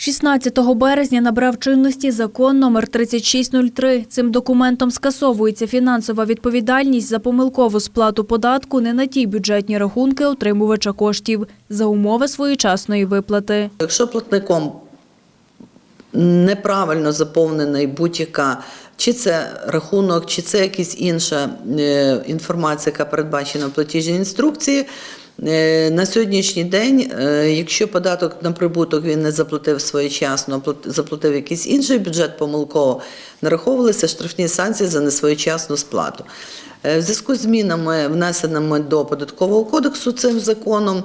16 березня набрав чинності закон номер 3603. Цим документом скасовується фінансова відповідальність за помилкову сплату податку не на ті бюджетні рахунки отримувача коштів за умови своєчасної виплати. Якщо платником неправильно заповнений будь-яка, чи це рахунок, чи це якась інша е, інформація, яка передбачена в платіжній інструкції. Е, На сьогоднішній день, е, якщо податок на прибуток він не заплатив своєчасно, заплатив якийсь інший бюджет помилково, нараховувалися штрафні санкції за несвоєчасну сплату. Е, В зв'язку з змінами, внесеними до податкового кодексу цим законом,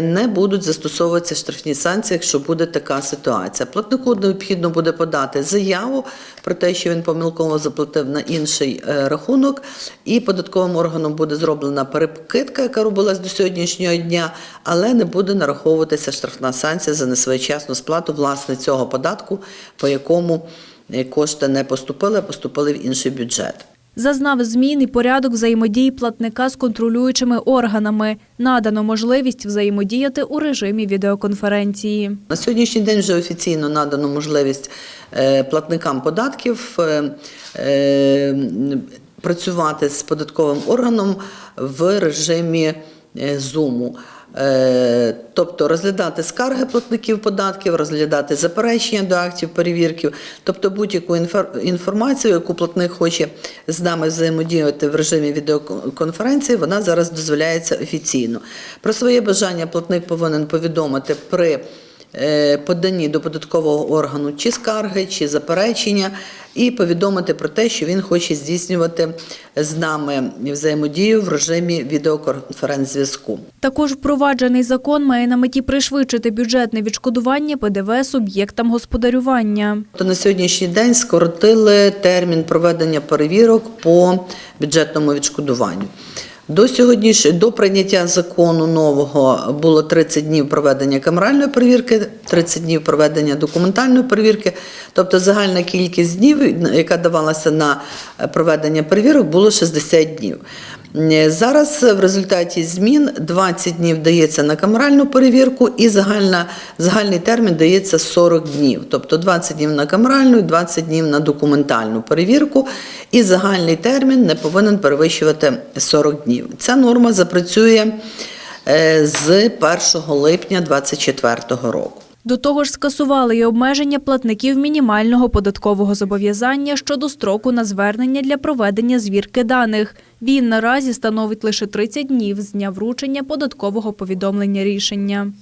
не будуть застосовуватися штрафні санкції, якщо буде така ситуація. Платнику необхідно буде подати заяву про те, що він помилково заплатив на інший е, рахунок, і податковим органом буде зроблена перекидка, яка робилась до сьогоднішнього дня, але не буде нараховуватися штрафна санкція за несвоєчасну сплату власне цього податку, по якому е, кошти не поступили, а поступили в інший бюджет. Зазнав змін і порядок взаємодії платника з контролюючими органами. Надано можливість взаємодіяти у режимі відеоконференції. На сьогоднішній день вже офіційно надано можливість е, платникам податків е, е, працювати з податковим органом в режимі Zoom. Тобто розглядати скарги платників податків, розглядати заперечення до актів перевірків, тобто будь-яку інфор- інформацію, яку платник хоче з нами взаємодіяти в режимі відеоконференції, вона зараз дозволяється офіційно. Про своє бажання платник повинен повідомити при е, поданні до податкового органу чи скарги, чи заперечення, і повідомити про те, що він хоче здійснювати з нами взаємодію в режимі відеоконференц-зв'язку. Також впроваджений закон має на меті пришвидшити бюджетне відшкодування ПДВ суб'єктам господарювання. То на сьогоднішній день скоротили термін проведення перевірок по бюджетному відшкодуванню. До сьогодніш... до прийняття закону нового було 30 днів проведення камеральної перевірки, 30 днів проведення документальної перевірки. Тобто загальна кількість днів, яка давалася на проведення перевірок, було 60 днів. Е, Зараз в результаті змін 20 днів дається на камеральну перевірку і загальна, загальний термін дається 40 днів. Тобто 20 днів на камеральну і 20 днів на документальну перевірку. І загальний термін не повинен перевищувати 40 днів. Ця норма запрацює е, з 1 липня 2024 року. До того ж, скасували і обмеження платників мінімального податкового зобов'язання щодо строку на звернення для проведення звірки даних. Він наразі становить лише 30 днів з дня вручення податкового повідомлення рішення.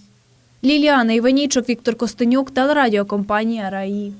Ліліана Іванійчук, Віктор Костенюк, телерадіокомпанія РАІ.